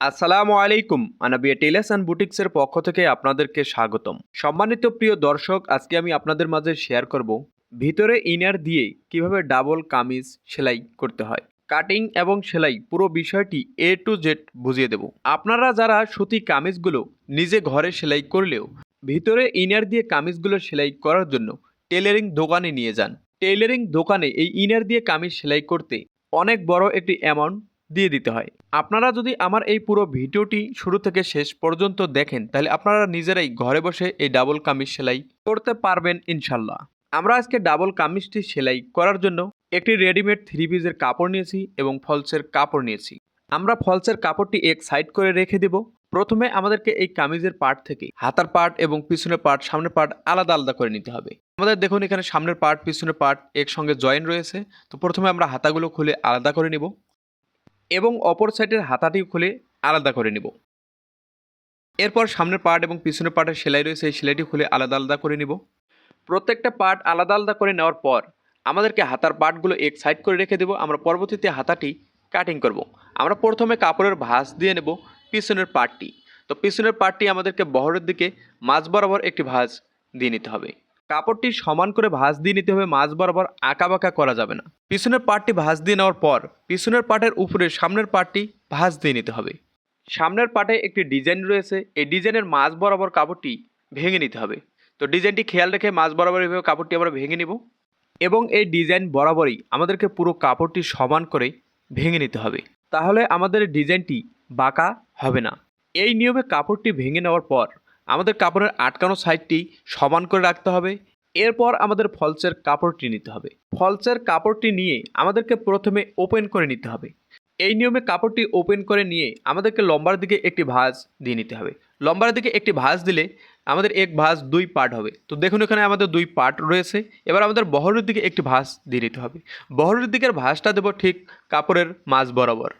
আসসালামু আলাইকুম, Anabia tailors and বুটিক্সের পক্ষ থেকে আপনাদেরকে স্বাগতম। সম্মানিত প্রিয় দর্শক, আজকে আমি আপনাদের মাঝে শেয়ার করব ভিতরে ইনার দিয়ে কীভাবে ডাবল কামিজ সেলাই করতে হয়। কাটিং এবং সেলাই পুরো বিষয়টি এ টু জেড বুঝিয়ে দেব। আপনারা যারা সুতি কামিজগুলো নিজে ঘরে সেলাই করলেও ভিতরে ইনার দিয়ে কামিজগুলো সেলাই করার জন্য টেলারিং দোকানে নিয়ে যান। টেলারিং দোকানে এই ইনার দিয়ে কামিজ সেলাই করতে অনেক বড় একটি অ্যামাউন্ট দিয়ে দিতে হয়। আপনারা যদি আমার এই পুরো ভিডিওটি শুরু থেকে শেষ পর্যন্ত দেখেন, তাহলে আপনারা নিজেরাই ঘরে বসে এই ডাবল কামিজ সেলাই করতে পারবেন ইনশাল্লাহ আমরা আজকে ডাবল কামিজটি সেলাই করার জন্য একটি রেডিমেড থ্রি পিসের কাপড় নিয়েছি এবং ফলসের কাপড় নিয়েছি। আমরা ফলসের কাপড়টি এক সাইড করে রেখে দেব। প্রথমে আমাদেরকে এই কামিজের পার্ট থেকে হাতার পার্ট এবং পিছনের পার্ট সামনের পার্ট আলাদা আলাদা করে নিতে হবে। আমাদের দেখুন এখানে সামনের পার্ট পিছনের পার্ট একসঙ্গে জয়েন রয়েছে। তো প্রথমে আমরা হাতাগুলো খুলে আলাদা করে নিব। এবং অপর সাইডের হাতাটি খুলে আলাদা করে নিব। এরপর সামনের পার্ট এবং পিছনের পার্টের সেলাই রয়েছে, এই সেলাইটি খুলে আলাদা আলাদা করে নিব। প্রত্যেকটা পার্ট আলাদা আলাদা করে নেওয়ার পর আমাদেরকে হাতার পার্টগুলো এক সাইড করে রেখে দেবো। আমরা পরবর্তীতে হাতাটি কাটিং করব। আমরা প্রথমে কাপড়ের ভাঁজ দিয়ে নেব পিছনের পার্টটি। তো পিছনের পার্টটি আমাদেরকে বহরের দিকে মাঝ বরাবর একটি ভাঁজ দিয়ে নিতে হবে। কাপড়টি সমান করে ভাঁজ দিয়ে নিতে হবে মাঝ বরাবর আঁকা বাঁকা করা যাবে না। পিছনের পার্টটি ভাঁজ দিয়ে নেওয়ার পর, পিছনের পার্টের উপরে সামনের পার্টটি ভাঁজ দিয়ে নিতে হবে। সামনের পার্টে একটি ডিজাইন রয়েছে, এই ডিজাইনের মাঝ বরাবর কাপড়টি ভেঙে নিতে হবে। তো ডিজাইনটি খেয়াল রেখে মাঝ বরাবর এভাবে কাপড়টি আমরা ভেঙে নিব এবং এই ডিজাইন বরাবরই আমাদেরকে পুরো কাপড়টি সমান করে ভেঙে নিতে হবে। তাহলে আমাদের ডিজাইনটি বাঁকা হবে না। এই নিয়মে কাপড়টি ভেঙে নেওয়ার পর আমাদের কাপড়ের আটকানো সাইডটি সমান করে রাখতে হবে। এরপর আমাদের ফলসের কাপড়টি নিতে হবে। ফলসের কাপড়টি নিয়ে আমাদেরকে প্রথমে ওপেন করে নিতে হবে। এই নিয়মে কাপড়টি ওপেন করে নিয়ে আমাদেরকে লম্বার দিকে একটি ভাঁজ দিয়ে নিতে হবে। লম্বার দিকে একটি ভাঁজ দিলে আমাদের এক ভাঁজ দুই পার্ট হবে। তো দেখুন এখানে আমাদের দুই পার্ট রয়েছে। এবার আমাদের বহরের দিকে একটি ভাঁজ দিয়ে নিতে হবে। বহরের দিকের ভাঁজটা দেবো ঠিক কাপড়ের মাঝ বরাবর।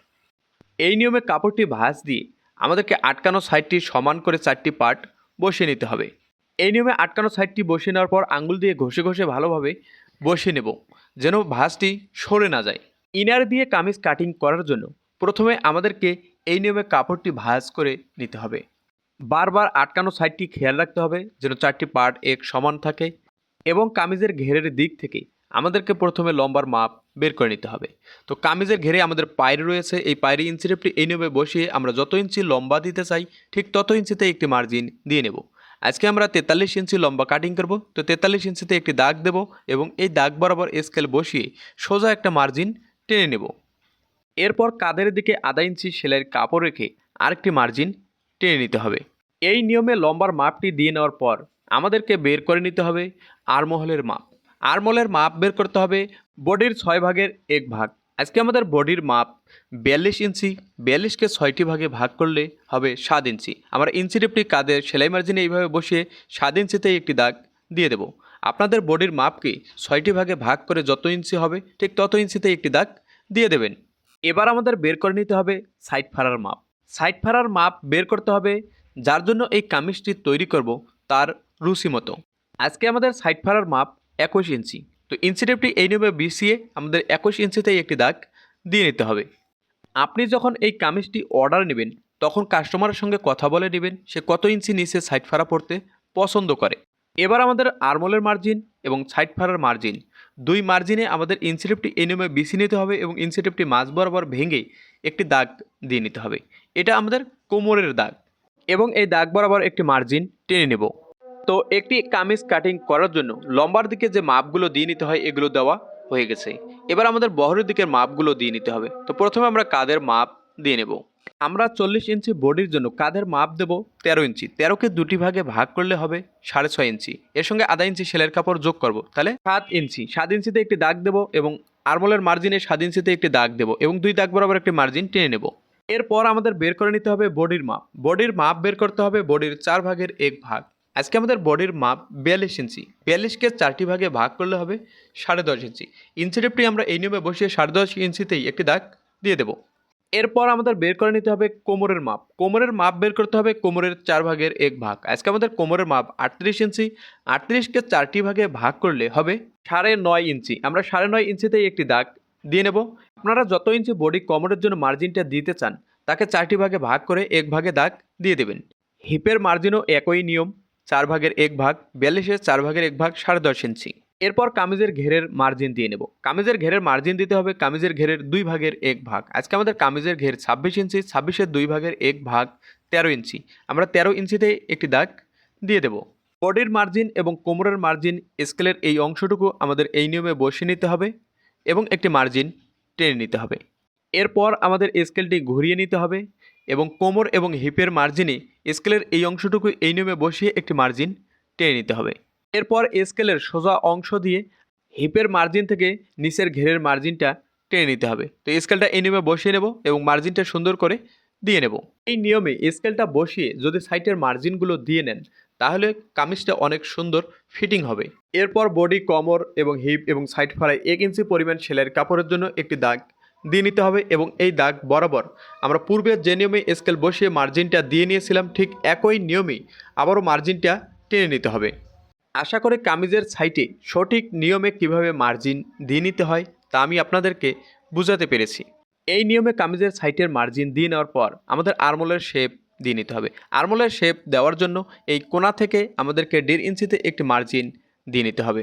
এই নিয়মে কাপড়টি ভাঁজ দিয়ে আমাদেরকে আটকানো সাইডটি সমান করে চারটি পার্ট বসিয়ে নিতে হবে। এই নিয়মে আটকানো সাইডটি বসিয়ে নেওয়ার পর আঙ্গুল দিয়ে ঘষে ঘষে ভালোভাবে বসিয়ে নেব, যেন ভাঁজটি সরে না যায়। ইনার দিয়ে কামিজ কাটিং করার জন্য প্রথমে আমাদেরকে এই নিয়মে কাপড়টি ভাঁজ করে নিতে হবে। বারবার আটকানো সাইডটি খেয়াল রাখতে হবে, যেন চারটি পার্ট এক সমান থাকে এবং কামিজের ঘেরের দিক থেকে আমাদেরকে প্রথমে লম্বার মাপ বের করে নিতে হবে। তো কামিজের ঘেরে আমাদের পায়ের রয়েছে। এই পায়ের ইঞ্চি রেপটি এই নিয়মে বসিয়ে আমরা যত ইঞ্চি লম্বা দিতে চাই, ঠিক তত ইঞ্চিতে একটি মার্জিন দিয়ে নেব। আজকে আমরা তেতাল্লিশ ইঞ্চি লম্বা কাটিং করব। তো তেতাল্লিশ ইঞ্চিতে একটি দাগ দেব এবং এই দাগ বরাবর স্কেল বসিয়ে সোজা একটা মার্জিন টেনে নেব। এরপর কাদের দিকে আধা ইঞ্চি সেলাইয়ের কাপড় রেখে আরেকটি মার্জিন টেনে নিতে হবে। এই নিয়মে লম্বার মাপটি দিয়ে নেওয়ার পর আমাদেরকে বের করে নিতে হবে আরমহলের মাপ। আরমহলের মাপ বের করতে হবে বডির ছয় ভাগের এক ভাগ। আজকে আমাদের বডির মাপ বিয়াল্লিশ ইঞ্চি, বিয়াল্লিশকে ছয়টি ভাগে ভাগ করলে হবে সাত ইঞ্চি। আমরা ইঞ্চি টিপটি কাঁধের সেলাই মার্জিনে এইভাবে বসিয়ে সাত ইঞ্চিতেই একটি দাগ দিয়ে দেব। আপনাদের বডির মাপকে ছয়টি ভাগে ভাগ করে যত ইঞ্চি হবে ঠিক তত ইঞ্চিতে একটি দাগ দিয়ে দেবেন। এবার আমাদের বের করে নিতে হবে সাইড ফাড়ার মাপ। সাইড ফাড়ার মাপ বের করতে হবে যার জন্য এই কামিজটি তৈরি করব তার রুচি মতো। আজকে আমাদের সাইড ফাড়ার মাপ একুশ ইঞ্চি। তো ইঞ্চি এই নিয়মে বিছিয়ে আমাদের একুশ ইঞ্চিতেই একটি দাগ দিয়ে নিতে হবে। আপনি যখন এই কামিজটি অর্ডার নেবেন, তখন কাস্টমারের সঙ্গে কথা বলে নেবেন সে কত ইঞ্চি নিচে সাইড ফাড়া পড়তে পছন্দ করে। এবার আমাদের আরমোলের মার্জিন এবং সাইড ফাড়ার মার্জিন দুই মার্জিনে আমাদের ইনসিটিভটি এই নিয়মে বিছিয়ে নিতে হবে এবং ইনসিটিভটি মাঝ বরাবর ভেঙে একটি দাগ দিয়ে নিতে হবে। এটা আমাদের কোমরের দাগ। এবং এই দাগ বরাবর একটি মার্জিন টেনে নেব। তো একটি কামিজ কাটিং করার জন্য লম্বার দিকে যে মাপগুলো দিয়ে নিতে হয়, এগুলো দেওয়া হয়ে গেছে। এবার আমাদের বহরের দিকের মাপগুলো দিয়ে নিতে হবে। তো প্রথমে আমরা কাদের মাপ দিয়ে নেব। আমরা চল্লিশ ইঞ্চি বডির জন্য কাঁধের মাপ দেব তেরো ইঞ্চি। তেরোকে দুটি ভাগে ভাগ করলে হবে সাড়ে ছয় ইঞ্চি। এর সঙ্গে আধা ইঞ্চি সেলের কাপড় যোগ করব। তাহলে সাত ইঞ্চি। সাত ইঞ্চিতে একটি দাগ দেব এবং আরমোলের মার্জিনে সাত ইঞ্চিতে একটি দাগ দেব এবং দুই দাগ বরাবর একটি মার্জিন টেনে নেব। এরপর আমাদের বের করে নিতে হবে বডির মাপ। বডির মাপ বের করতে হবে বডির চার ভাগের এক ভাগ। আজকে আমাদের বডির মাপ বিয়াল্লিশ ইঞ্চি। বিয়াল্লিশকে চারটি ভাগে ভাগ করলে হবে সাড়ে দশ ইঞ্চি। ইঞ্চি টেপটি আমরা এই নিয়মে বসিয়ে সাড়ে দশ ইঞ্চিতেই একটি দাগ দিয়ে দেবো। এরপর আমাদের বের করে নিতে হবে কোমরের মাপ। কোমরের মাপ বের করতে হবে কোমরের চার ভাগের এক ভাগ। আজকে আমাদের কোমরের মাপ আটত্রিশ ইঞ্চি। আটত্রিশকে চারটি ভাগে ভাগ করলে হবে সাড়ে নয় ইঞ্চি। আমরা সাড়ে নয় ইঞ্চিতেই একটি দাগ দিয়ে নেব। আপনারা যত ইঞ্চি বডি কোমরের জন্য মার্জিনটা দিতে চান, তাকে চারটি ভাগে ভাগ করে এক ভাগে দাগ দিয়ে দেবেন। হিপের মার্জিনও একই নিয়ম। চার ভাগের এক ভাগ, বিয়াল্লিশের চার ভাগের এক ভাগ, সাড়ে দশ ইঞ্চি। এরপর কামিজের ঘেরের মার্জিন দিয়ে নেব। কামিজের ঘেরের মার্জিন দিতে হবে কামিজের ঘেরের দুই ভাগের এক ভাগ। আজকে আমাদের কামিজের ঘের ছাব্বিশ ইঞ্চি, ছাব্বিশের দুই ভাগের এক ভাগ, তেরো ইঞ্চি। আমরা তেরো ইঞ্চিতে একটি দাগ দিয়ে দেব। বডির মার্জিন এবং কোমরের মার্জিন স্কেলের এই অংশটুকু আমাদের এই নিয়মে বসিয়ে নিতে হবে এবং একটি মার্জিন টেনে নিতে হবে। এরপর আমাদের স্কেলটি ঘুরিয়ে নিতে হবে। এবং কোমর এবং হিপের মার্জিনে স্কেলের এই অংশটুকু এই নিয়মে বসিয়ে একটি মার্জিন টেনে নিতে হবে। এরপর স্কেলের সোজা অংশ দিয়ে হিপের মার্জিন থেকে নিচের ঘেরের মার্জিনটা টেনে নিতে হবে। তো স্কেলটা এই নিয়মে বসিয়ে নেব এবং মার্জিনটা সুন্দর করে দিয়ে নেব। এই নিয়মে স্কেলটা বসিয়ে যদি সাইটের মার্জিনগুলো দিয়ে নেন, তাহলে কামিজটা অনেক সুন্দর ফিটিং হবে। এরপর বডি, কমর এবং হিপ এবং সাইড ফাড়ায় এক ইঞ্চি পরিমাণ সেলাইয়ের কাপড়ের জন্য একটি দাগ দিয়ে নিতে হবে এবং এই দাগ বরাবর আমরা পূর্বে যে নিয়মে স্কেল বসিয়ে মার্জিনটা দিয়ে নিয়েছিলাম, ঠিক একই নিয়মেই আবারও মার্জিনটা টেনে নিতে হবে। আশা করি কামিজের সাইটে সঠিক নিয়মে কীভাবে মার্জিন দিয়ে নিতে হয় তা আমি আপনাদেরকে বুঝাতে পেরেছি। এই নিয়মে কামিজের সাইটের মার্জিন দিয়ে নেওয়ার পর আমাদের আরমোলের শেপ দিয়ে নিতে হবে। আরমোলের শেপ দেওয়ার জন্য এই কোনা থেকে আমাদেরকে দেড় ইঞ্চিতে একটি মার্জিন দিয়ে নিতে হবে।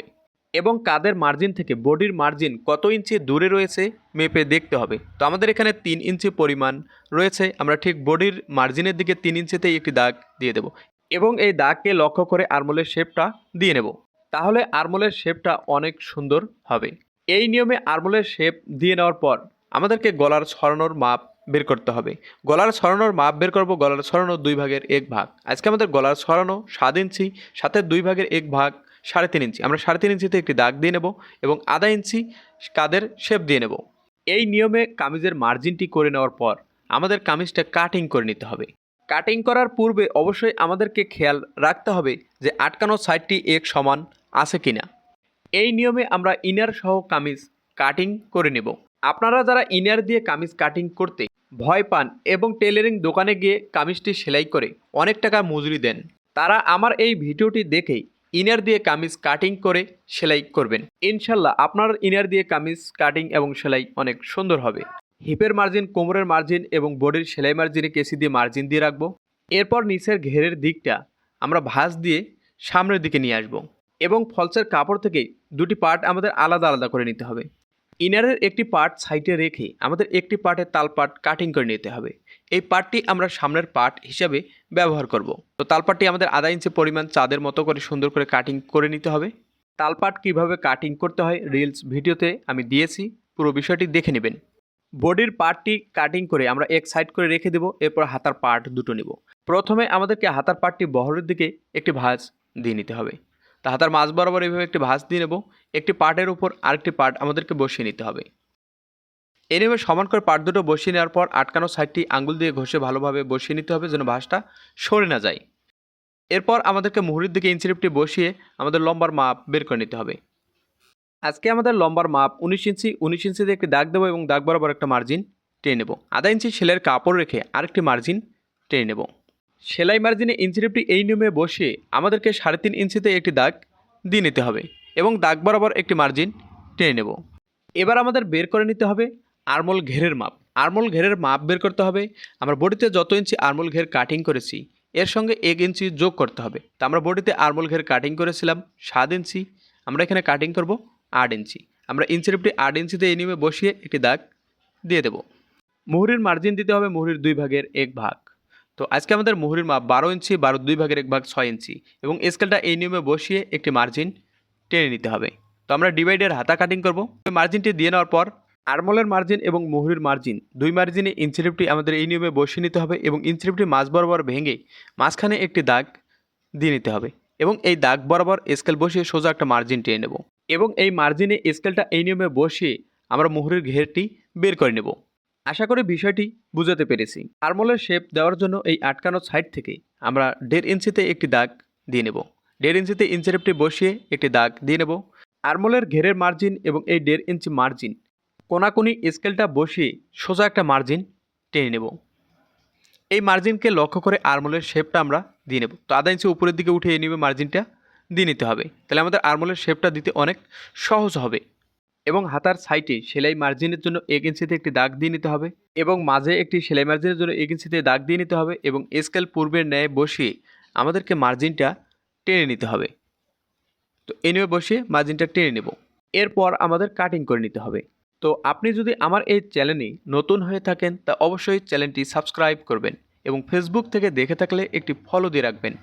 এবং কাদের মার্জিন থেকে বডির মার্জিন কত ইঞ্চি দূরে রয়েছে মেপে দেখতে হবে। তো আমাদের এখানে তিন ইঞ্চি পরিমাণ রয়েছে, আমরা ঠিক বডির মার্জিনের দিকে তিন ইঞ্চিতেই একটি দাগ দিয়ে দেব এবং এই দাগকে লক্ষ্য করে আরমোলের শেপটা দিয়ে নেব। তাহলে আরমোলের শেপটা অনেক সুন্দর হবে। এই নিয়মে আরমোলের শেপ দিয়ে নেওয়ার পর আমাদেরকে গলার ছড়ানোর মাপ বের করতে হবে। গলার ছড়ানোর মাপ বের করব গলার ছড়ানো দুই ভাগের এক ভাগ। আজকে আমাদের গলার ছড়ানো সাত ইঞ্চি, সাথে দুই ভাগের এক ভাগ সাড়ে তিন ইঞ্চি। আমরা সাড়ে তিন ইঞ্চিতে একটি দাগ দিয়ে নেব এবং আধা ইঞ্চি কাদের শেপ দিয়ে নেব। এই নিয়মে কামিজের মার্জিনটি করে নেওয়ার পর আমাদের কামিজটা কাটিং করে নিতে হবে। কাটিং করার পূর্বে অবশ্যই আমাদেরকে খেয়াল রাখতে হবে যে আটকানো সাইডটি এক সমান আছে কিনা। এই নিয়মে আমরা ইনার সহ কামিজ কাটিং করে নেব। আপনারা যারা ইনার দিয়ে কামিজ কাটিং করতে ভয় পান এবং টেলারিং দোকানে গিয়ে কামিজটি সেলাই করে অনেক টাকা মজুরি দেন, তারা আমার এই ভিডিওটি দেখেই ইনার দিয়ে কামিজ কাটিং করে সেলাই করবেন। ইনশাল্লাহ আপনার ইনার দিয়ে কামিজ কাটিং এবং সেলাই অনেক সুন্দর হবে। হিপের মার্জিন, কোমরের মার্জিন এবং বডির সেলাই মার্জিনে কেসি দিয়ে মার্জিন দিয়ে রাখব। এরপর নিচের ঘেরের দিকটা আমরা ভাঁজ দিয়ে সামনের দিকে নিয়ে আসব এবং ফলসের কাপড় থেকে দুটি পার্ট আমাদের আলাদা আলাদা করে নিতে হবে। ইনারের একটি পার্ট সাইডে রেখে আমাদের একটি পার্টের তাল পার্ট কাটিং করে নিতে হবে। এই পার্টটি আমরা সামনের পার্ট হিসাবে ব্যবহার করব। তো তালপাটটি আমাদের আধা ইঞ্চি পরিমাণ চাঁদের মতো করে সুন্দর করে কাটিং করে নিতে হবে। তালপাট কীভাবে কাটিং করতে হয় রিলস ভিডিওতে আমি দিয়েছি, পুরো বিষয়টি দেখে নেবেন। বডির পার্টটি কাটিং করে আমরা এক সাইড করে রেখে দেব, এরপর হাতার পার্ট দুটো নেব। প্রথমে আমাদেরকে হাতার পার্টটি বহরের দিকে একটি ভাঁজ দিয়ে নিতে হবে। তা হাতার মাঝ বরাবর এইভাবে একটি ভাঁজ দিয়ে নেব। একটি পার্টের উপর আরেকটি পার্ট আমাদেরকে বসিয়ে নিতে হবে। নিয়মে সমান করে পার্ট দুটো বসিয়ে নেওয়ার পর আটকানো সাইডটি আঙ্গুল দিয়ে ঘষে ভালোভাবে বসিয়ে নিতে হবে যেন ভাঁজটা সরে না যায়। এরপর আমাদেরকে মুহুরির দিকে ইঞ্চিরিপটি বসিয়ে আমাদের লম্বার মাপ বের করে নিতে হবে। আজকে আমাদের লম্বার মাপ উনিশ ইঞ্চি, উনিশ ইঞ্চিতে একটি দাগ দেবো এবং দাগ বরাবর একটা মার্জিন টেনে নেব। আধা ইঞ্চি সেলের কাপড় রেখে আরেকটি মার্জিন টেনে নেব। সেলাই মার্জিনে ইঞ্চিরিপটি এই নিয়মে বসিয়ে আমাদেরকে সাড়ে তিন ইঞ্চিতে একটি দাগ দিয়ে নিতে হবে এবং দাগ বরাবর একটি মার্জিন টেনে নেব। এবার আমাদের বের করে নিতে হবে আরমোল ঘেরের মাপ। আরমোল ঘেরের মাপ বের করতে হবে। আমরা বডিতে যত ইঞ্চি আরমোল ঘের কাটিং করেছি, এর সঙ্গে এক ইঞ্চি যোগ করতে হবে। তো আমরা বডিতে আরমোল ঘের কাটিং করেছিলাম সাত ইঞ্চি, আমরা এখানে কাটিং করব আট ইঞ্চি। আমরা ইঞ্চির ইঞ্চিরিপটি আট ইঞ্চিতে এই নিয়মে বসিয়ে একটি দাগ দিয়ে দেব। মুহুরির মার্জিন দিতে হবে মুহুরির দুই ভাগের এক ভাগ। তো আজকে আমাদের মুহুরির মাপ বারো ইঞ্চি, বারো দুই ভাগের এক ভাগ ছয় ইঞ্চি এবং স্কেলটা এই নিয়মে বসিয়ে একটি মার্জিন টেনে নিতে হবে। তো আমরা ডিভাইডের হাতা কাটিং করব। মার্জিনটি দিয়ে নেওয়ার পর আরমোলের মার্জিন এবং মুহুরির মার্জিন দুই মার্জিনে ইঞ্চিরিপটি আমাদের এই নিয়মে বসিয়ে নিতে হবে এবং ইঞ্চিরিপটি মাঝ বরাবর ভেঙে মাঝখানে একটি দাগ দিয়ে নিতে হবে এবং এই দাগ বরাবর স্কেল বসিয়ে সোজা একটা মার্জিন টেনে নেব এবং এই মার্জিনে স্কেলটা এই নিয়মে বসিয়ে আমরা মুহুরির ঘেরটি বের করে নেব। আশা করি বিষয়টি বুঝাতে পেরেছি। আরমোলের শেপ দেওয়ার জন্য এই আটকানো সাইড থেকে আমরা দেড় ইঞ্চিতে একটি দাগ দিয়ে নেব। দেড় ইঞ্চিতে ইঞ্চিরেপটি বসিয়ে একটি দাগ দিয়ে নেব। আরমোলের ঘেরের মার্জিন এবং এই দেড় ইঞ্চি মার্জিন কোনাকুনি স্কেলটা বসিয়ে সোজা একটা মার্জিন টেনে নেব। এই মার্জিনকে লক্ষ্য করে আরমোলের শেপটা আমরা দিয়ে নেব। তো আধা ইঞ্চি উপরের দিকে উঠে নিবে মার্জিনটা দিয়ে নিতে হবে। তাহলে আমাদের আরমোলের শেপটা দিতে অনেক সহজ হবে এবং হাতার সাইডে সেলাই মার্জিনের জন্য এক ইঞ্চিতে একটি দাগ দিয়ে নিতে হবে এবং মাঝে একটি সেলাই মার্জিনের জন্য এক ইঞ্চিতে দাগ দিয়ে নিতে হবে এবং স্কেল পূর্বের ন্যায় বসিয়ে আমাদেরকে মার্জিনটা টেনে নিতে হবে। তো এই নিয়ে বসিয়ে মার্জিনটা টেনে নেব। এরপর আমাদের কাটিং করে নিতে হবে। তো আপনি যদি আমার এই চ্যানেলে নতুন হয়ে থাকেন, তা অবশ্যই চ্যানেলটি সাবস্ক্রাইব করবেন এবং ফেসবুক থেকে দেখে থাকলে একটি ফলো দিয়ে রাখবেন,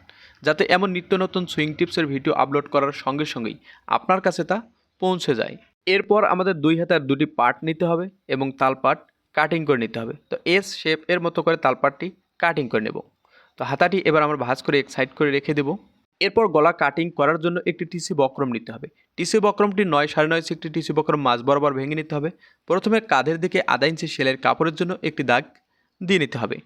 যাতে এমন নিত্য নতুন সুইং টিপসের ভিডিও আপলোড করার সঙ্গে সঙ্গেই আপনার কাছে তা পৌঁছে যায়। এরপর আমাদের দুই হাতার দুটি পার্ট নিতে হবে এবং তালপাট কাটিং করে নিতে হবে। তো এস শেপ এর মতো করে তালপাটটি কাটিং করে নেব। তো হাতাটি এবার আমরা ভাঁজ করে এক সাইড করে রেখে দেব। এরপর গলা কাটিং করার জন্য একটি টিসি বক্রম নিতে হবে। টিসি বক্রমটি নয় সাড়ে নয় একটি টিসি বক্রম মাঝ বরাবর ভেঙে নিতে হবে। প্রথমে কাঁধের দিকে আধা ইঞ্চি সেলের কাপড়ের জন্য একটি দাগ দিয়ে নিতে হবে।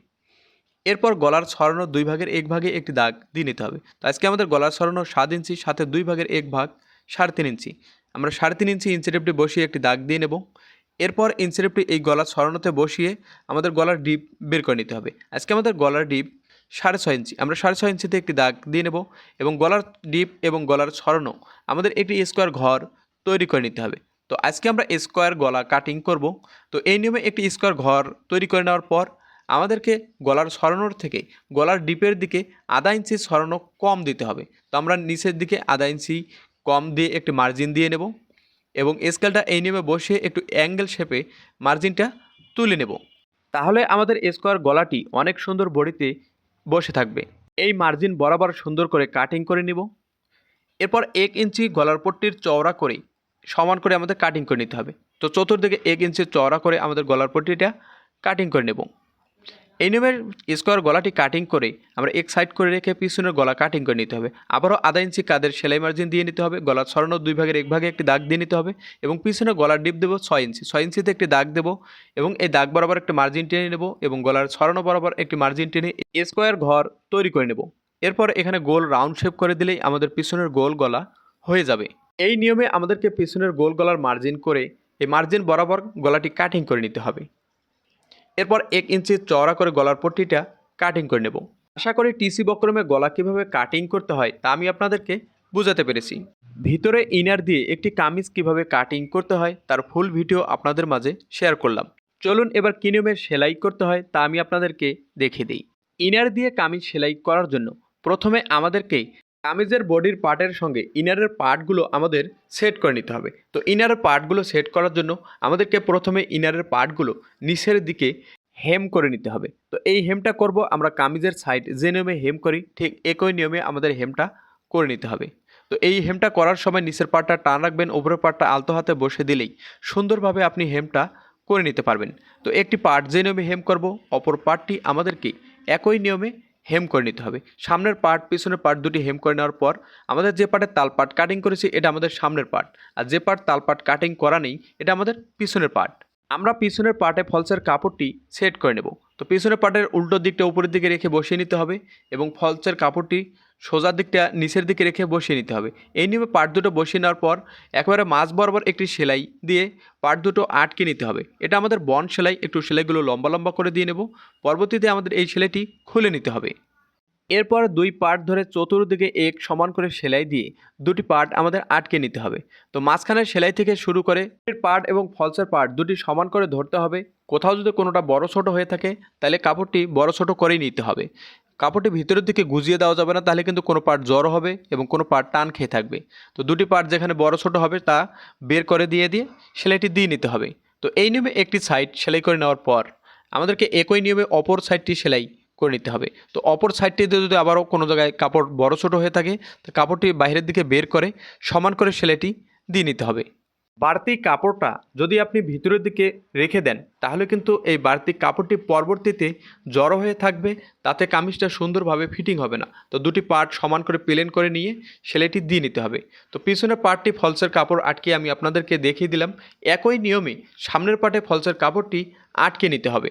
এরপর গলার ছড়ানো দুই ভাগের এক ভাগে একটি দাগ দিয়ে নিতে হবে। তো আজকে আমাদের গলার ছড়ানো সাত ইঞ্চি সাথে দুই ভাগের এক ভাগ সাড়ে তিন ইঞ্চি আমরা সাড়ে তিন ইঞ্চি ইঞ্চিটেপটি বসিয়ে একটি দাগ দিয়ে নেব। এরপর ইঞ্চিটেপটি এই গলার ছড়ানোতে বসিয়ে আমাদের গলার ডিপ বের করে নিতে হবে। আজকে আমাদের গলার ডিপ সাড়ে ছয় ইঞ্চি। আমরা সাড়ে ছয় ইঞ্চিতে একটি দাগ দিয়ে নেব এবং গলার ডিপ এবং গলার ছড়ানো আমাদের একটি স্কোয়ার ঘর তৈরি করে নিতে হবে। তো আজকে আমরা স্কোয়ার গলা কাটিং করব। তো এই নিয়মে একটি স্কোয়ার ঘর তৈরি করে নেওয়ার পর আমাদেরকে গলার ছড়ানোর থেকে গলার ডিপের দিকে আধা ইঞ্চি ছড়ানো কম দিতে হবে। তো আমরা নিচের দিকে আধা ইঞ্চি কম দিয়ে একটি মার্জিন দিয়ে নেব এবং স্কেলটা এই নিয়মে বসে একটু অ্যাঙ্গেল শেপে মার্জিনটা তুলে নেব। তাহলে আমাদের স্কোয়ার গলাটি অনেক সুন্দর বডিতে বসে থাকবে। এই মার্জিন বরাবর সুন্দর করে কাটিং করে নিব। এরপর এক ইঞ্চি গলার পট্টির চওড়া করে সমান করে আমাদের কাটিং করে নিতে হবে। তো চতুর্দিকে এক ইঞ্চি চওড়া করে আমাদের গলার পট্টিটা কাটিং করে নেব। এই নিয়মের স্কোয়ার গলাটি কাটিং করে আমরা এক সাইড করে রেখে পিছনের গলা কাটিং করে নিতে হবে। আবারও আধা ইঞ্চি কাদের সেলাই মার্জিন দিয়ে নিতে হবে, গলা ছড়ানো দুই ভাগের এক ভাগে একটি দাগ দিয়ে নিতে হবে এবং পিছনে গলার ডিপ দেবো ছয় ইঞ্চি। ছয় ইঞ্চিতে একটি দাগ দেবো এবং এই দাগ বরাবর একটি মার্জিন টেনে নেব এবং গলার ছড়ানো বরাবর একটি মার্জিন টেনে স্কোয়ার ঘর তৈরি করে নেব। এরপর এখানে গোল রাউন্ড শেপ করে দিলেই আমাদের পিছনের গোল গলা হয়ে যাবে। এই নিয়মে আমাদেরকে পিছনের গোল গলার মার্জিন করে এই মার্জিন বরাবর গলাটি কাটিং করে নিতে হবে। এরপর এক ইঞ্চি চওড়া করে গলার পট্টিটা কাটিং করে নেব। আশা করি টিসি বক্রমে গলা কীভাবে কাটিং করতে হয় তা আমি আপনাদেরকে বোঝাতে পেরেছি। ভিতরে ইনার দিয়ে একটি কামিজ কীভাবে কাটিং করতে হয় তার ফুল ভিডিও আপনাদের মাঝে শেয়ার করলাম। চলুন এবার কী নিয়মে সেলাই করতে হয় তা আমি আপনাদেরকে দেখে দিই। ইনার দিয়ে কামিজ সেলাই করার জন্য প্রথমে আমাদেরকে কামিজের বডির পার্টের সঙ্গে ইনারের পার্টগুলো আমাদের সেট করে নিতে হবে। তো ইনারের পার্টগুলো সেট করার জন্য আমাদেরকে প্রথমে ইনারের পার্টগুলো নিচের দিকে হেম করে নিতে হবে। তো এই হেমটা করব, আমরা কামিজের সাইড যে নিয়মে হেম করি, ঠিক একই নিয়মে আমাদের হেমটা করে নিতে হবে। তো এই হেমটা করার সময় নিচের পার্টটা টান রাখবেন, উপরের পার্টটা আলতো হাতে বসে দিলেই সুন্দরভাবে আপনি হেমটা করে নিতে পারবেন। তো একটি পার্ট যে নিয়মে হেম করব, অপর পার্টটি আমাদেরকে একই নিয়মে হেম করে নিতে হবে। সামনের পার্ট পিছনের পার্ট দুটি হেম করে নেওয়ার পর আমাদের যে পার্টের তাল পার্ট কাটিং করেছি, এটা আমাদের সামনের পার্ট আর যে পার্ট তাল পার্ট কাটিং করা নেই, এটা আমাদের পিছনের পার্ট আমরা পিছনের পার্টে ফলসের কাপড়টি সেট করে নেব। তো পিছনের পার্টের উল্টো দিকটা উপরের দিকে রেখে বসিয়ে নিতে হবে এবং ফলসের কাপড়টি সোজার দিকটা নিচের দিকে রেখে বসিয়ে নিতে হবে। এই নিয়মে পাট দুটো বসিয়ে নেওয়ার পর একেবারে মাঝ বরাবর একটি সেলাই দিয়ে পাট দুটো আটকে নিতে হবে। এটা আমাদের বন সেলাই, একটু সেলাইগুলো লম্বা লম্বা করে দিয়ে নেব। পরবর্তীতে আমাদের এই সেলাইটি খুলে নিতে হবে। এরপর দুই পার্ট ধরে চতুর্দিকে এক সমান করে সেলাই দিয়ে দুটি পার্ট আমাদের আটকে নিতে হবে। তো মাঝখানের সেলাই থেকে শুরু করে পার্ট এবং ফলসের পার্ট দুটি সমান করে ধরতে হবে। কোথাও যদি কোনোটা বড় ছোট হয়ে থাকে, তাহলে কাপড়টি বড় ছোট করেই নিতে হবে। কাপড়টি ভিতরের দিকে গুজিয়ে দেওয়া যাবে না, তাহলে কিন্তু কোনো পার্ট জ্বর হবে এবং কোনো পার্ট টান খেয়ে থাকবে। তো দুটি পার্ট যেখানে বড় ছোট হবে তা বের করে দিয়ে দিয়ে সেলাইটি দিয়ে নিতে হবে। তো এই নিয়মে একটি সাইড সেলাই করে নেওয়ার পর আমাদেরকে একই নিয়মে অপর সাইডটি সেলাই করে নিতে হবে। তো অপর সাইডটিতে যদি আবারও কোনো জায়গায় কাপড় বড় ছোটো হয়ে থাকে, তো কাপড়টি বাইরের দিকে বের করে সমান করে সেলাইটি দিয়ে নিতে হবে। বাড়তি কাপড়টা যদি আপনি ভিতরের দিকে রেখে দেন, তাহলে কিন্তু এই বাড়তি কাপড়টি পরবর্তীতে জড়ো হয়ে থাকবে, তাতে কামিজটা সুন্দরভাবে ফিটিং হবে না। তো দুটি পার্ট সমান করে প্লেন করে নিয়ে সেলাইটি দিয়ে নিতে হবে। তো পিছনের পার্টটি ফলসের কাপড় আটকে আমি আপনাদেরকে দেখিয়ে দিলাম। একই নিয়মে সামনের পার্টে ফলসের কাপড়টি আটকে নিতে হবে।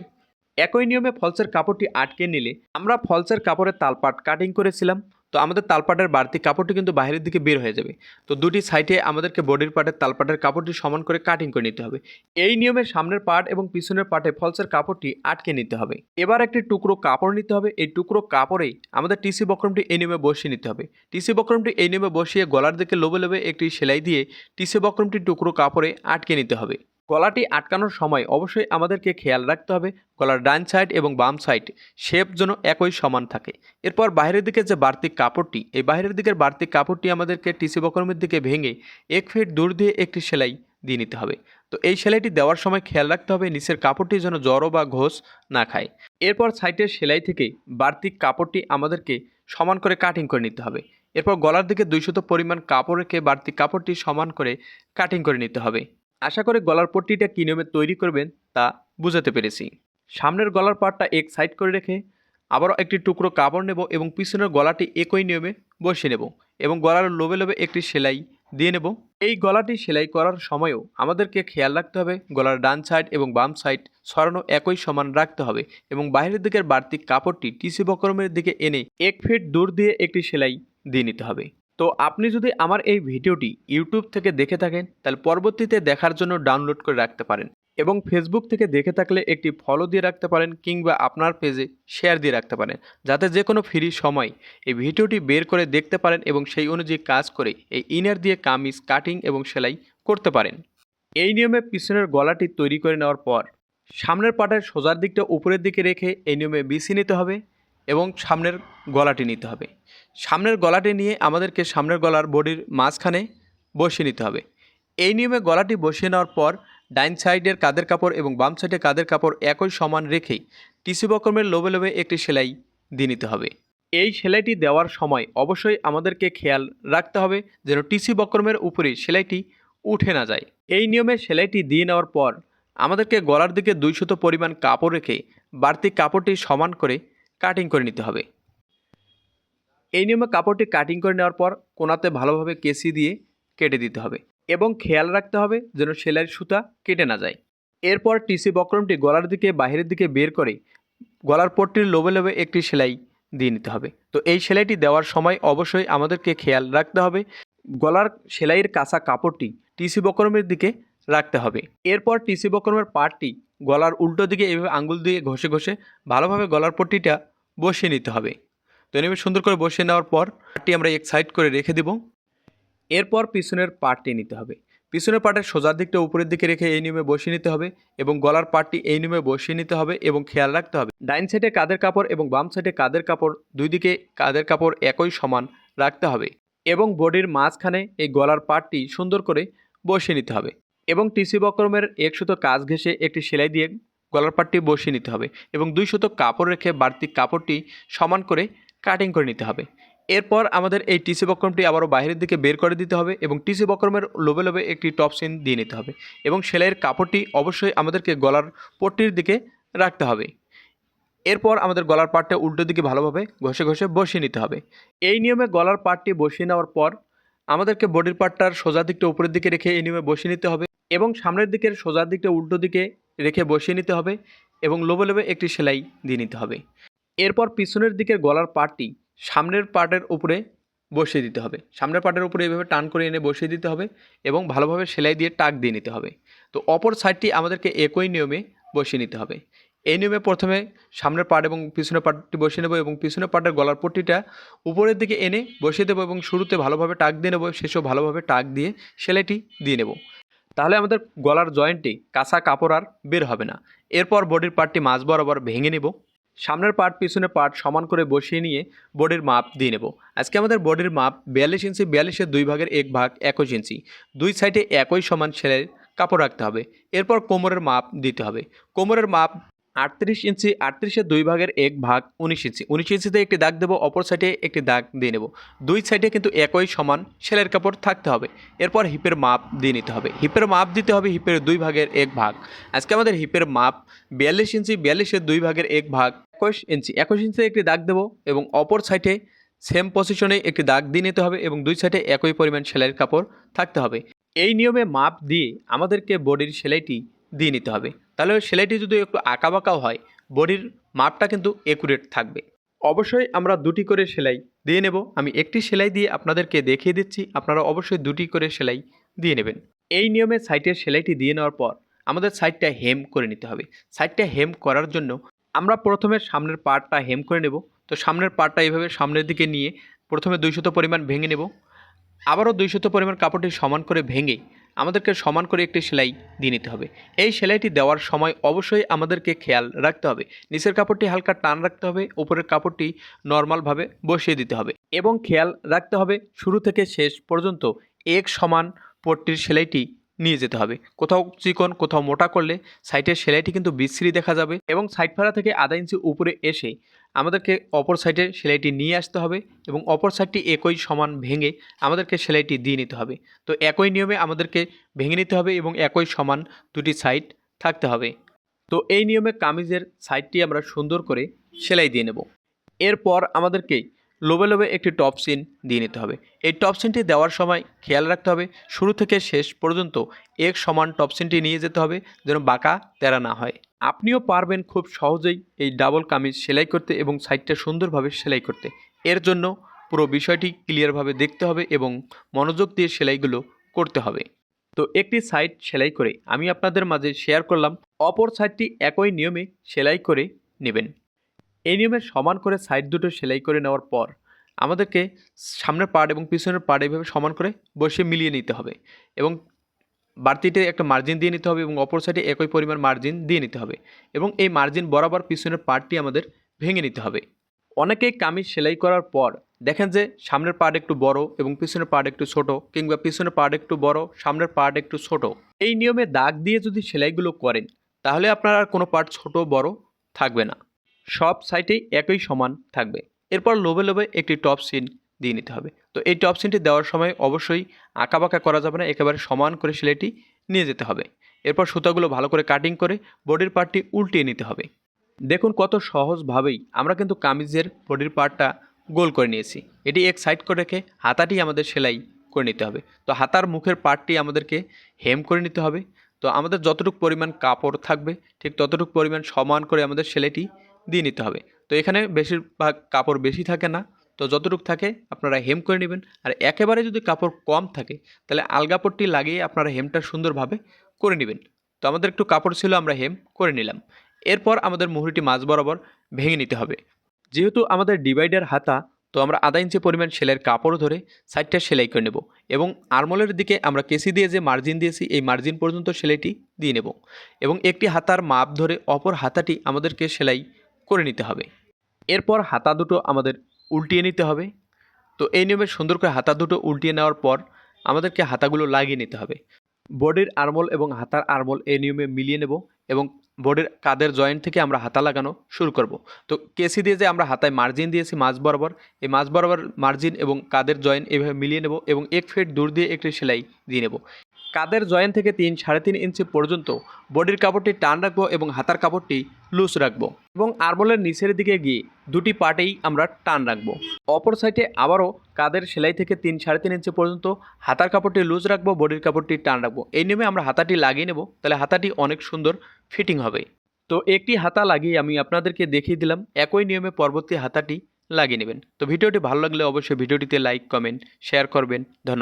একই নিয়মে ফলসের কাপড়টি আটকে নিলে আমরা ফলসের কাপড়ের তালপাট কাটিং করেছিলাম। তো আমাদের তালপাটের বাড়তি কাপড়টি কিন্তু বাইরের দিকে বের হয়ে যাবে। তো দুটি সাইডে আমাদেরকে বডির পার্টের তালপাটের কাপড়টি সমান করে কাটিং করে নিতে হবে। এই নিয়মে সামনের পার্ট এবং পিছনের পার্টে ফলসের কাপড়টি আটকে নিতে হবে। এবার একটি টুকরো কাপড় নিতে হবে। এই টুকরো কাপড়েই আমাদের টিসি বক্রমটি এই নিয়মে বসিয়ে নিতে হবে। টিসি বক্রমটি এই নিয়মে বসিয়ে গলার দিকে লোবে লোবে একটি সেলাই দিয়ে টিসি বক্রমটি টুকরো কাপড়ে আটকে নিতে হবে। গলাটি আটকানোর সময় অবশ্যই আমাদেরকে খেয়াল রাখতে হবে গলার ডান সাইড এবং বাম সাইড শেপ যেন একই সমান থাকে। এরপর বাইরের দিকে যে বাড়তি কাপড়টি, এই বাইরের দিকের বাড়তি কাপড়টি আমাদেরকে টিসি বক্রমের দিকে ভেঙে এক ফিট দূর দিয়ে একটি সেলাই দিয়ে নিতে হবে। তো এই সেলাইটি দেওয়ার সময় খেয়াল রাখতে হবে নিচের কাপড়টি যেন জড়ো বা ঘোষ না খায়। এরপর সাইটের সেলাই থেকে বাড়তি কাপড়টি আমাদেরকে সমান করে কাটিং করে নিতে হবে। এরপর গলার দিকে দুইশত পরিমাণ কাপড় রেখে বাড়তি কাপড়টি সমান করে কাটিং করে নিতে হবে। আশা করে গলার পট্টিটা কী নিয়মে তৈরি করবেন তা বুঝাতে পেরেছি। সামনের গলার পাটটা এক সাইড করে রেখে আবারও একটি টুকরো কাপড় নেব এবং পিছনের গলাটি একই নিয়মে বসিয়ে নেব এবং গলার লোবে লোবে একটি সেলাই দিয়ে নেব। এই গলাটি সেলাই করার সময়ও আমাদেরকে খেয়াল রাখতে হবে, গলার ডান সাইড এবং বাম সাইড সরানো একই সমান রাখতে হবে এবং বাইরের দিকের বাড়তি কাপড়টি টিসি বক্রমের দিকে এনে এক ফিট দূর দিয়ে একটি সেলাই দিয়ে নিতে হবে। তো আপনি যদি আমার এই ভিডিওটি ইউটিউব থেকে দেখে থাকেন, তাহলে পরবর্তীতে দেখার জন্য ডাউনলোড করে রাখতে পারেন এবং ফেসবুক থেকে দেখে থাকলে একটি ফলো দিয়ে রাখতে পারেন কিংবা আপনার পেজে শেয়ার দিয়ে রাখতে পারেন, যাতে যে কোনো ফ্রি সময় এই ভিডিওটি বের করে দেখতে পারেন এবং সেই অনুযায়ী কাজ করে এই ইনার দিয়ে কামিজ কাটিং এবং সেলাই করতে পারেন। এই নিয়মে পিছনের গলাটি তৈরি করে নেওয়ার পর, সামনের পাটের সোজার দিকটা উপরের দিকে রেখে এই নিয়মে বিছি নিতে হবে এবং সামনের গলাটি নিতে হবে। সামনের গলাটি নিয়ে আমাদেরকে সামনের গলার বডির মাঝখানে বসিয়ে নিতে হবে। এই নিয়মে গলাটি বসিয়ে নেওয়ার পর ডাইন সাইডের কাদের কাপড় এবং বাম সাইডের কাদের কাপড় একই সমান রেখেই টিসি বক্রমের লোবে লোবে একটি সেলাই দিয়ে নিতে হবে। এই সেলাইটি দেওয়ার সময় অবশ্যই আমাদেরকে খেয়াল রাখতে হবে যেন টিসি বক্রমের উপরে সেলাইটি উঠে না যায়। এই নিয়মে সেলাইটি দিয়ে নেওয়ার পর আমাদেরকে গলার দিকে দুইশত পরিমাণ কাপড় রেখে বাড়তি কাপড়টি সমান করে কাটিং করে নিতে হবে। এই নিয়মে কাপড়টি কাটিং করে নেওয়ার পর কোনাতে ভালোভাবে কেসি দিয়ে কেটে দিতে হবে এবং খেয়াল রাখতে হবে যেন সেলাইয়ের সুতা কেটে না যায়। এরপর টিসি বক্রমটি গলার দিকে বাইরের দিকে বের করে গলার পট্টির লোবে লোবে একটি সেলাই দিয়ে নিতে হবে। তো এই সেলাইটি দেওয়ার সময় অবশ্যই আমাদেরকে খেয়াল রাখতে হবে। গলার সেলাইয়ের কাঁচা কাপড়টি টিসি বক্রমের দিকে রাখতে হবে। এরপর টিসি বক্রমের পার্টটি গলার উল্টো দিকে এভাবে আঙ্গুল দিয়ে ঘষে ঘষে ভালোভাবে গলার পট্টিটা বসিয়ে নিতে হবে। তো এভাবে সুন্দর করে বসিয়ে নেওয়ার পর পার্টটি আমরা এক সাইড করে রেখে দেব। এরপর পিছনের পার্টটি নিতে হবে। পিছনের পার্টের সোজার দিকটা উপরের দিকে রেখে এই নিয়মে বসিয়ে নিতে হবে এবং গলার পার্টটি এই নিয়মে বসিয়ে নিতে হবে এবং খেয়াল রাখতে হবে। ডাইন সাইডে কাদের কাপড় এবং বাম সাইডে কাদের কাপড়, দুই দিকে কাদের কাপড় একই সমান রাখতে হবে এবং বডির মাঝখানে এই গলার পার্টটি সুন্দর করে বসিয়ে নিতে হবে এবং টিসি বক্রমের এক সুতো কাজ ঘেঁষে একটি সেলাই দিয়ে গলার পাটটি বসিয়ে নিতে হবে এবং দুই সুতো কাপড় রেখে বাড়তি কাপড়টি সমান করে কাটিং করে নিতে হবে। এরপর আমাদের এই টিসি বক্রমটি আবারও বাইরের দিকে বের করে দিতে হবে এবং টিসি বক্রমের লোবে লোবে একটি টপ সিন দিয়ে নিতে হবে এবং সেলাইয়ের কাপড়টি অবশ্যই আমাদেরকে গলার পট্টির দিকে রাখতে হবে। এরপর আমাদের গলার পাটটা উল্টো দিকে ভালোভাবে ঘষে ঘষে বসিয়ে নিতে হবে। এই নিয়মে গলার পাটটি বসিয়ে নেওয়ার পর আমাদেরকে বডির পার্টটার সোজা দিকটা উপরের দিকে রেখে এই নিয়মে বসিয়ে নিতে হবে এবং সামনের দিকের সোজার দিকটা উল্টো দিকে রেখে বসিয়ে নিতে হবে এবং লোবে লোবে একটি সেলাই দিয়ে নিতে হবে। এরপর পিছনের দিকের গলার পার্টটি সামনের পার্টের উপরে বসিয়ে দিতে হবে। সামনের পার্টের উপরে এভাবে টান করে এনে বসিয়ে দিতে হবে এবং ভালোভাবে সেলাই দিয়ে টাক দিয়ে নিতে হবে। তো অপর সাইডটি আমাদেরকে একই নিয়মে বসিয়ে নিতে হবে। এই নিয়মে প্রথমে সামনের পার্ট এবং পিছনের পার্টটি বসিয়ে নেব এবং পিছনের পার্টের গলার পট্টিটা উপরের দিকে এনে বসিয়ে দেবো এবং শুরুতে ভালোভাবে টাক দিয়ে নেব, শেষেও ভালোভাবে টাক দিয়ে সেলাইটি দিয়ে নেব। তাহলে আমাদের গলার জয়েন্টটি কাঁচা কাপড় আর বের হবে না। এরপর বডির পার্টটি মাঝ বরাবর ভেঙে নেব। সামনের পার্ট, পিছনের পার্ট সমান করে বসিয়ে নিয়ে বডির মাপ দিয়ে নেব। আজকে আমাদের বডির মাপ বিয়াল্লিশ ইঞ্চি বিয়াল্লিশের দুই ভাগের এক ভাগ একুশ ইঞ্চি। দুই সাইডে একই সমান ছেলের কাপড় রাখতে হবে। এরপর কোমরের মাপ দিতে হবে। কোমরের মাপ আটত্রিশ ইঞ্চি আটত্রিশের দুই ভাগের এক ভাগ উনিশ ইঞ্চি। উনিশ ইঞ্চিতে একটি দাগ দেবো, অপর সাইডে একটি দাগ দিয়ে নেব। দুই সাইডে কিন্তু একই সমান সেলের কাপড় থাকতে হবে। এরপর হিপের মাপ দিয়ে নিতে হবে। হিপের মাপ দিতে হবে হিপের দুই ভাগের এক ভাগ। আজকে আমাদের হিপের মাপ বিয়াল্লিশ ইঞ্চি বিয়াল্লিশের দুই ভাগের এক ভাগ একুশ ইঞ্চি। একুশ ইঞ্চিতে একটি দাগ দেবো এবং অপর সাইডে সেম পজিশনে একটি দাগ দিয়ে নিতে হবে এবং দুই সাইডে একই পরিমাণ সেলাইয়ের কাপড় থাকতে হবে। এই নিয়মে মাপ দিয়ে আমাদেরকে বডির সেলাইটি দিয়ে নিতে হবে। তাহলে সেলাইটি যদি একটু আঁকাবাঁকাও হয়, বডির মাপটা কিন্তু একুরেট থাকবে। অবশ্যই আমরা দুটি করে সেলাই দিয়ে নেব। আমি একটি সেলাই দিয়ে আপনাদেরকে দেখিয়ে দিচ্ছি, আপনারা অবশ্যই দুটি করে সেলাই দিয়ে নেবেন। এই নিয়মে সাইটের সেলাইটি দিয়ে নেওয়ার পর আমাদের সাইডটা হেম করে নিতে হবে। সাইডটা হেম করার জন্য আমরা প্রথমে সামনের পার্টটা হেম করে নেব। তো সামনের পার্টটা এইভাবে সামনের দিকে নিয়ে প্রথমে দুইশত পরিমাণ ভেঙে নেব। আবারও দুইশত পরিমাণ কাপড়টি সমান করে ভেঙে আমাদেরকে সমান করে একটি সেলাই দিয়ে নিতে হবে। এই সেলাইটি দেওয়ার সময় অবশ্যই আমাদেরকে খেয়াল রাখতে হবে। নিচের কাপড়টি হালকা টান রাখতে হবে, উপরের কাপড়টি নর্মালভাবে বসিয়ে দিতে হবে এবং খেয়াল রাখতে হবে শুরু থেকে শেষ পর্যন্ত এক সমান পট্টির সেলাইটি নিয়ে যেতে হবে। কোথাও চিকন, কোথাও মোটা করলে সাইটের সেলাইটি কিন্তু বিশ্রী দেখা যাবে এবং সাইড ফাড়া থেকে আধা ইঞ্চি উপরে এসে আমাদেরকে অপর সাইডে সেলাইটি নিয়ে আসতে হবে এবং অপর সাইডটি একই সমান ভেঙে আমাদেরকে সেলাইটি দিয়ে নিতে হবে। তো একই নিয়মে আমাদেরকে ভেঙে নিতে হবে এবং একই সমান দুটি সাইড থাকতে হবে। তো এই নিয়মে কামিজের সাইডটি আমরা সুন্দর করে সেলাই দিয়ে নেব। এরপর আমাদেরকে লোবে লোবে একটি টপ সিন দিয়ে নিতে হবে। এই টপ সিনটি দেওয়ার সময় খেয়াল রাখতে হবে, শুরু থেকে শেষ পর্যন্ত এক সমান টপ সিনটি নিয়ে যেতে হবে যেন বাঁকা তেরা না হয়। আপনিও পারবেন খুব সহজেই এই ডাবল কামিজ সেলাই করতে এবং সাইডটা সুন্দরভাবে সেলাই করতে। এর জন্য পুরো বিষয়টি ক্লিয়ারভাবে দেখতে হবে এবং মনোযোগ দিয়ে সেলাইগুলো করতে হবে। তো একটি সাইড সেলাই করে আমি আপনাদের মাঝে শেয়ার করলাম, অপর সাইডটি একই নিয়মে সেলাই করে নেবেন। এই নিয়মে সমান করে সাইড দুটো সেলাই করে নেওয়ার পর আমাদেরকে সামনের পার্ট এবং পিছনের পার্ট এইভাবে সমান করে বসে মিলিয়ে নিতে হবে এবং বাড়তিতে একটা মার্জিন দিয়ে নিতে হবে এবং অপর সাইডে একই পরিমাণ মার্জিন দিয়ে নিতে হবে এবং এই মার্জিন বরাবর পিছনের পার্টটি আমাদের ভেঙে নিতে হবে। অনেকেই কামিজ সেলাই করার পর দেখেন যে সামনের পার্ট একটু বড় এবং পিছনের পার্ট একটু ছোট কিংবা পিছনের পার্ট একটু বড়, সামনের পার্ট একটু ছোট। এই নিয়মে দাগ দিয়ে যদি সেলাইগুলো করেন, তাহলে আপনার আর কোনো পার্ট ছোট বড় থাকবে না। সব সাইটেই একই সমান থাকবে। এরপর লোভে লোভে একটি টপ সিন দিয়ে নিতে হবে। তো এই টপ সিনটি দেওয়ার সময় অবশ্যই আঁকাবাঁকা করা যাবে না, একেবারে সমান করে সেলাইটি নিয়ে যেতে হবে। এরপর সুতাগুলো ভালো করে কাটিং করে বডির পার্টটি উল্টিয়ে নিতে হবে। দেখুন কত সহজভাবেই আমরা কিন্তু কামিজের বডির পার্টটা গোল করে নিয়েছি। এটি এক সাইড করে রেখে হাতাটি আমাদের সেলাই করে নিতে হবে। তো হাতার মুখের পার্টটি আমাদেরকে হেম করে নিতে হবে। তো আমাদের যতটুকু পরিমাণ কাপড় থাকবে, ঠিক ততটুকু পরিমাণ সমান করে আমাদের সেলাইটি দিয়ে নিতে হবে। তো এখানে বেশিরভাগ কাপড় বেশি থাকে না তো যতটুকু থাকে আপনারা হেম করে নেবেন। আর একেবারে যদি কাপড় কম থাকে, তাহলে আলগাপট্টি লাগিয়ে আপনারা হেমটা সুন্দরভাবে করে নেবেন। তো আমাদের একটু কাপড় ছিল, আমরা হেম করে নিলাম। এরপর আমাদের মুহুরিটি মাঝ বরাবর ভেঙে নিতে হবে। যেহেতু আমাদের ডিভাইডার হাতা, তো আমরা আধা ইঞ্চি পরিমাণ সেলাইয়ের কাপড় ধরে সাইডটা সেলাই করে নেব এবং আরমোলের দিকে আমরা কেসি দিয়ে যে মার্জিন দিয়েছি, এই মার্জিন পর্যন্ত সেলাইটি দিয়ে নেব এবং একটি হাতার মাপ ধরে অপর হাতাটি আমাদেরকে সেলাই করে নিতে হবে। এরপর হাতা দুটো আমাদের উল্টিয়ে নিতে হবে। তো এই নিয়মে সুন্দর করে হাতা দুটো উল্টিয়ে নেওয়ার পর আমাদেরকে হাতাগুলো লাগিয়ে নিতে হবে। বডির আরমোল এবং হাতার আরমোল এই নিয়মে মিলিয়ে নেব এবং বডির কাদের জয়েন্ট থেকে আমরা হাতা লাগানো শুরু করব। তো কেসি দিয়ে যে আমরা হাতায় মার্জিন দিয়েছি মাঝ বরাবর, এই মাঝ বরাবর মার্জিন এবং কাদের জয়েন্ট এভাবে মিলিয়ে নেব এবং এক ফিট দূর দিয়ে একটি সেলাই দিয়ে নেব। কাদের জয়েন্ট থেকে তিন, সাড়ে তিন ইঞ্চি পর্যন্ত বডির কাপড়টি টান রাখব এবং হাতার কাপড়টি লুজ রাখব এবং আরমোলের নিচের দিকে গিয়ে দুটি পার্টেই আমরা টান রাখব। অপর সাইডে আবারও কাদের সেলাই থেকে তিন, সাড়ে তিন ইঞ্চি পর্যন্ত হাতার কাপড়টি লুজ রাখব, বডির কাপড়টি টান রাখব। এই নিয়মে আমরা হাতাটি লাগিয়ে নেব, তাহলে হাতাটি অনেক সুন্দর ফিটিং হবে। তো একটি হাতা লাগিয়ে আমি আপনাদেরকে দেখিয়ে দিলাম, একই নিয়মে পরবর্তী হাতাটি লাগিয়ে নেবেন। তো ভিডিওটি ভালো লাগলে অবশ্যই ভিডিওটিতে লাইক কমেন্ট শেয়ার করবেন। ধন্যবাদ।